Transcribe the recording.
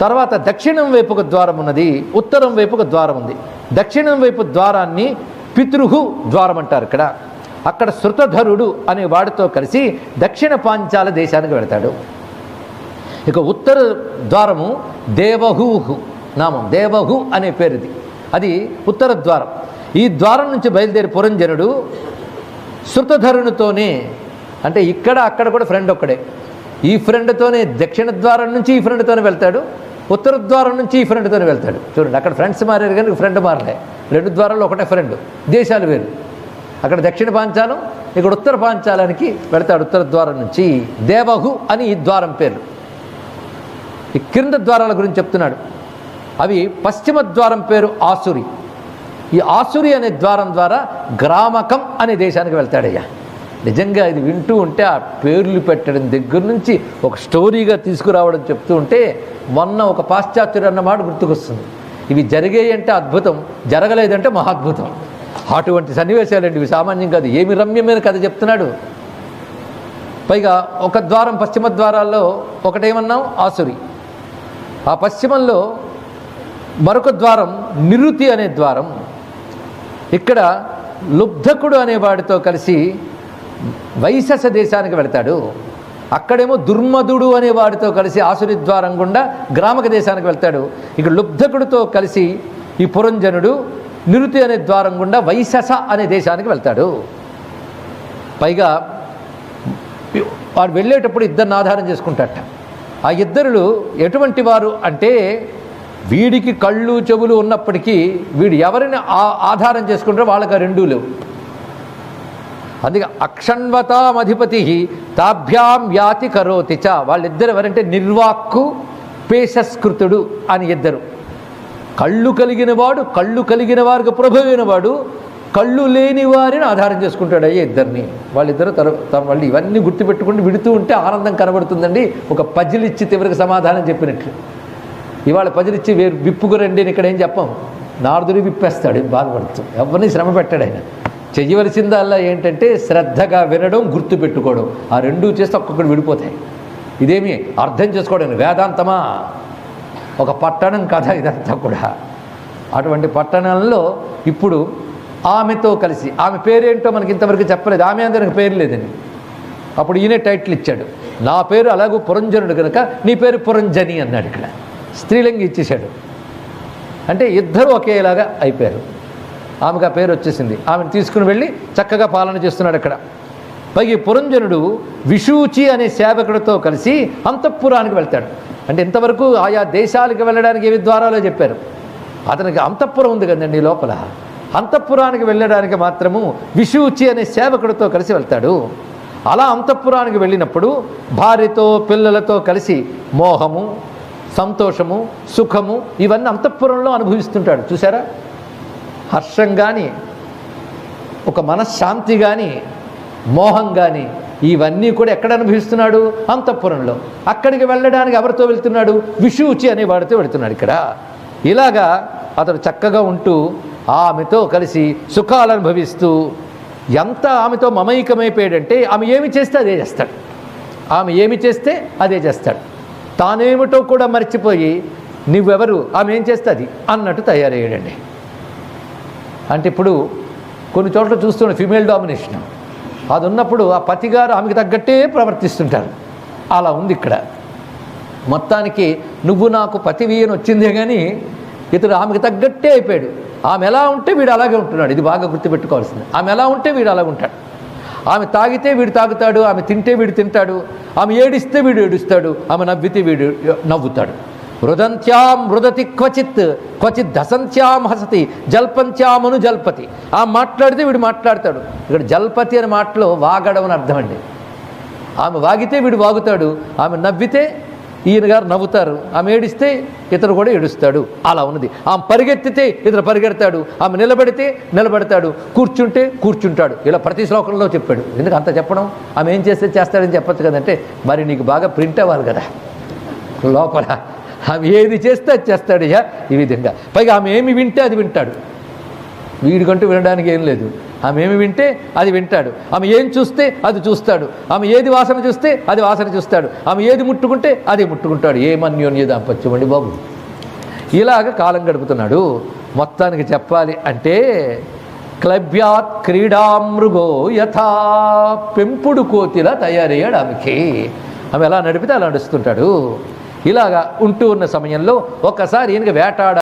తర్వాత దక్షిణం వైపుకు ద్వారం ఉన్నది ఉత్తరం వైపుకు ద్వారం ఉంది. దక్షిణం వైపు ద్వారాన్ని పితృహు ద్వారం అంటారు ఇక్కడ. అక్కడ శృతధరుడు అనే వాడితో కలిసి దక్షిణ పాంచాల దేశానికి వెళతాడు. ఇక ఉత్తర ద్వారము దేవహూహు నామం దేవహు అనే పేరుది. అది ఉత్తర ద్వారం. ఈ ద్వారం నుంచి బయలుదేరి పురంజనుడు శృతధరునితోనే అంటే ఇక్కడ అక్కడ కూడా ఫ్రెండ్ ఒక్కడే. ఈ ఫ్రెండ్తోనే దక్షిణ ద్వారం నుంచి ఈ ఫ్రెండ్తోనే వెళ్తాడు. ఉత్తర ద్వారం నుంచి ఈ ఫ్రెండ్తోనే వెళ్తాడు. చూడండి అక్కడ ఫ్రెండ్స్ మారారు కానీ ఫ్రెండ్ మారలే. రెండు ద్వారాలు ఒకటే ఫ్రెండ్ దేశాలు వేరు. అక్కడ దక్షిణ పాంచాలం ఇక్కడ ఉత్తర పాంచాలానికి వెళ్తాడు ఉత్తర ద్వారం నుంచి. దేవహు అని ఈ ద్వారం పేరు. ఈ క్రింద ద్వారాల గురించి చెప్తున్నాడు. అవి పశ్చిమ ద్వారం పేరు ఆసురి. ఈ ఆసురి అనే ద్వారం ద్వారా గ్రామకం అనే దేశానికి వెళ్తాడయ్యా. నిజంగా ఇది వింటూ ఉంటే ఆ పేర్లు పెట్టడం దగ్గర నుంచి ఒక స్టోరీగా తీసుకురావడం చెప్తూ ఉంటే మొన్న ఒక పాశ్చాత్యుడు అన్నమాట గుర్తుకొస్తుంది. ఇవి జరిగాయి అంటే అద్భుతం జరగలేదంటే మహాద్భుతం. అటువంటి సన్నివేశాలండి ఇవి సామాన్యం కాదు. ఏమి రమ్యమైన కథ చెప్తున్నాడు. పైగా ఒక ద్వారం పశ్చిమ ద్వారాల్లో ఒకటేమన్నాం? ఆసురి. ఆ పశ్చిమంలో మరొక ద్వారం నిరుతి అనే ద్వారం. ఇక్కడ లుబ్ధకుడు అనే వాడితో కలిసి వైశస దేశానికి వెళతాడు. అక్కడేమో దుర్మధుడు అనే వాడితో కలిసి ఆసురిద్వారం గుండా గ్రామక దేశానికి వెళ్తాడు. ఇక్కడ లుబ్ధకుడితో కలిసి ఈ పురంజనుడు నిరుతి అనే ద్వారం గుండా వైశస అనే దేశానికి వెళ్తాడు. పైగా వాడు వెళ్ళేటప్పుడు ఇద్దరిని ఆధారం చేసుకుంటాట ఆ ఇద్దరులు ఎటువంటి వారు అంటే వీడికి కళ్ళు చెవులు ఉన్నప్పటికీ వీడు ఎవరిని ఆ- ఆధారం చేసుకుంటారో వాళ్ళకి ఆ రెండూ లేవు. అందుకే అక్షణ్వతామధిపతి తాభ్యాం యాతి కరోతి చ. వాళ్ళిద్దరు ఎవరంటే నిర్వాక్కు పేషస్కృతుడు అని ఇద్దరు. కళ్ళు కలిగిన వాడు కళ్ళు కలిగిన వారికి ప్రభు వాడు కళ్ళు లేని వారిని ఆధారం చేసుకుంటాడు అయ్యే ఇద్దరిని. వాళ్ళిద్దరు తర వాళ్ళు ఇవన్నీ గుర్తుపెట్టుకుంటూ విడుతూ ఉంటే ఆనందం కనబడుతుందండి. ఒక పజిలిచ్చి ఇచ్చి సమాధానం చెప్పినట్లు. ఇవాళ పజిలిచ్చి వేరు విప్పుకు రండి అని ఇక్కడ ఏం చెప్పం. నారదుడి విప్పేస్తాడు బాధపడుతూ. ఎవరిని శ్రమ పెట్టాడు ఆయన. చెయ్యవలసిందల్లా ఏంటంటే శ్రద్ధగా వినడం గుర్తు పెట్టుకోవడం ఆ రెండూ చేస్తే ఒక్కొక్కటి విడిపోతాయి. ఇదేమి అర్థం చేసుకోవడం? వేదాంతమా? ఒక పట్టణం కథ ఇదంతా కూడా. అటువంటి పట్టణంలో ఇప్పుడు ఆమెతో కలిసి ఆమె పేరేంటో మనకి ఇంతవరకు చెప్పలేదు. ఆమె అందరికి పేరు లేదని అప్పుడు ఈయనే టైటిల్ ఇచ్చాడు. నా పేరు అలాగూ పురంజనుడు కనుక నీ పేరు పురంజని అన్నాడు ఇక్కడ. స్త్రీలింగి ఇచ్చేశాడు. అంటే ఇద్దరు ఒకేలాగా అయిపోయారు. ఆమెకు ఆ పేరు వచ్చేసింది. ఆమెను తీసుకుని వెళ్ళి చక్కగా పాలన చేస్తున్నాడు అక్కడ. పైకి పురంజనుడు విషూచి అనే సేవకుడితో కలిసి అంతఃపురానికి వెళ్తాడు. అంటే ఇంతవరకు ఆయా దేశాలకు వెళ్ళడానికి ఏవి ద్వారాలో చెప్పారు. అతనికి అంతఃపురం ఉంది కదండి లోపల. అంతఃపురానికి వెళ్ళడానికి మాత్రము విషూచి అనే సేవకుడితో కలిసి వెళ్తాడు. అలా అంతఃపురానికి వెళ్ళినప్పుడు భార్యతో పిల్లలతో కలిసి మోహము సంతోషము సుఖము ఇవన్నీ అంతఃపురంలో అనుభవిస్తుంటాడు. చూసారా హర్షం కానీ ఒక మనశ్శాంతి కానీ మోహం కానీ ఇవన్నీ కూడా ఎక్కడ అనుభవిస్తున్నాడు? అంతఃపురంలో. అక్కడికి వెళ్ళడానికి ఎవరితో వెళ్తున్నాడు? విషూచి అనే వాడితో వెళుతున్నాడు ఇక్కడ. ఇలాగా అతడు చక్కగా ఉంటూ ఆమెతో కలిసి సుఖాలు అనుభవిస్తూ ఎంత ఆమెతో మమైకమైపోయాడంటే ఆమె ఏమి చేస్తే అదే చేస్తాడు. ఆమె ఏమి చేస్తే అదే చేస్తాడు. తానేమిటో కూడా మర్చిపోయి నువ్వెవరు? ఆమె ఏం చేస్తే అది? అన్నట్టు తయారయ్యాడండి. అంటే ఇప్పుడు కొన్ని చోట్ల చూస్తున్న ఫిమేల్ డామినేషన్ అది ఉన్నప్పుడు ఆ పతిగారు ఆమెకు తగ్గట్టే ప్రవర్తిస్తుంటారు. అలా ఉంది ఇక్కడ. మొత్తానికి నువ్వు నాకు పతివి అని వచ్చిందే కానీ ఇతడు ఆమెకు తగ్గట్టే అయిపోయాడు. ఆమె ఎలా ఉంటే వీడు అలాగే ఉంటున్నాడు. ఇది బాగా గుర్తుపెట్టుకోవాల్సింది. ఆమె ఎలా ఉంటే వీడు అలాగే ఉంటాడు. ఆమె తాగితే వీడు తాగుతాడు. ఆమె తింటే వీడు తింటాడు. ఆమె ఏడిస్తే వీడు ఏడుస్తాడు. ఆమె నవ్వితే వీడు నవ్వుతాడు. మృదంత్యాం మృదతి క్వచిత్ క్వచిత్ దసంత్యాం హసతి జల్పంత్యామను జల్పతి. ఆ మాట్లాడితే వీడు మాట్లాడతాడు. ఇక్కడ జల్పతి అనే మాటలో వాగడం అని అర్థం అండి. ఆమె వాగితే వీడు వాగుతాడు. ఆమె నవ్వితే ఈయన గారు నవ్వుతారు. ఆమె ఏడిస్తే ఇతరు కూడా ఏడుస్తాడు. అలా ఉన్నది. ఆమె పరిగెత్తితే ఇతరు పరిగెడతాడు. ఆమె నిలబడితే నిలబడతాడు. కూర్చుంటే కూర్చుంటాడు. ఇలా ప్రతి శ్లోకంలో చెప్పాడు. ఎందుకు అంత చెప్పడం? ఆమె ఏం చేస్తే చేస్తాడని చెప్పచ్చు కదంటే మరి నీకు బాగా ప్రింట్ అవ్వాలి కదా. లోపల. ఆమె ఏది చేస్తే అది చేస్తాడు ఇక ఈ విధంగా. పైగా ఆమె ఏమి వింటే అది వింటాడు. వీడికంటూ వినడానికి ఏం లేదు. ఆమె ఏమి వింటే అది వింటాడు. ఆమె ఏం చూస్తే అది చూస్తాడు. ఆమె ఏది వాసన చూస్తే అది వాసన చూస్తాడు. ఆమె ఏది ముట్టుకుంటే అది ముట్టుకుంటాడు. ఏమన్యోన్య దాంపత్యం అండి బాబు? ఇలాగ కాలం గడుపుతున్నాడు. మొత్తానికి చెప్పాలి అంటే క్లబ్యాత్ క్రీడామృగో యథా పెంపుడు కోతిలా తయారయ్యాడు ఆమెకి. ఆమె ఎలా నడిపితే అలా నడుస్తుంటాడు. ఇలాగా ఉంటూ ఉన్న సమయంలో ఒక్కసారి ఈయనకి వేటాడ